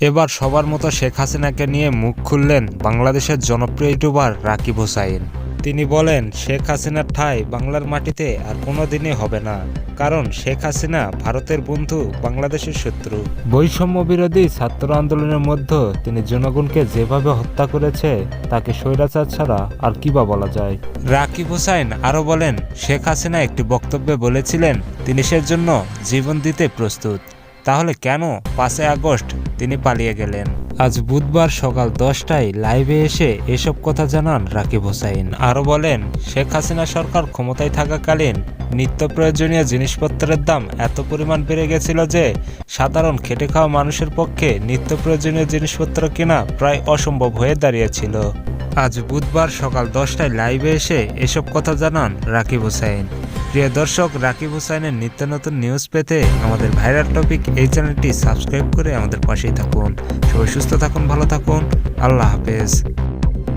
এবার সবার মতো শেখ হাসিনাকে নিয়ে মুখ খুললেন বাংলাদেশের জনপ্রিয় ইউটিউবার রাকিব হোসাইন। তিনি বলেন, শেখ হাসিনার ঠাঁই বাংলার মাটিতে আর কোনোদিনই হবে না। কারণ শেখ হাসিনা ভারতের বন্ধু, বাংলাদেশের শত্রু। বৈষম্য বিরোধী ছাত্র আন্দোলনের মধ্যে তিনি জনগণকে যেভাবে হত্যা করেছে, তাকে স্বৈরাচার ছাড়া আর কি বা বলা যায়? রাকিব হোসাইন আরও বলেন, শেখ হাসিনা একটি বক্তব্যে বলেছিলেন, তিনি সে জন্য জীবন দিতে প্রস্তুত। তাহলে কেন পাঁচই আগস্ট তিনি পালিয়ে গেলেন। আজ বুধবার সকাল দশটায় লাইভে এসে এসব কথা জানান রাকিব হোসাইন। আরও বলেন, শেখ হাসিনা সরকার ক্ষমতায় থাকাকালীন নিত্য প্রয়োজনীয় জিনিসপত্রের দাম এত পরিমাণ বেড়ে গেছিল যে সাধারণ খেটে খাওয়া মানুষের পক্ষে নিত্য প্রয়োজনীয় জিনিসপত্র কেনা প্রায় অসম্ভব হয়ে দাঁড়িয়েছিল। আজ বুধবার সকাল দশটায় লাইভে এসে এসব কথা জানান রাকিব হোসাইন। প্রিয় দর্শক, রাকিব হোসাইনের নিত্য নতুন নিউজ পেতে আমাদের ভাইরাল টপিক এই চ্যানেলটি সাবস্ক্রাইব করে আমাদের পাশেই থাকুন। সবাই সুস্থ থাকুন, ভালো থাকুন। আল্লাহ হাফেজ।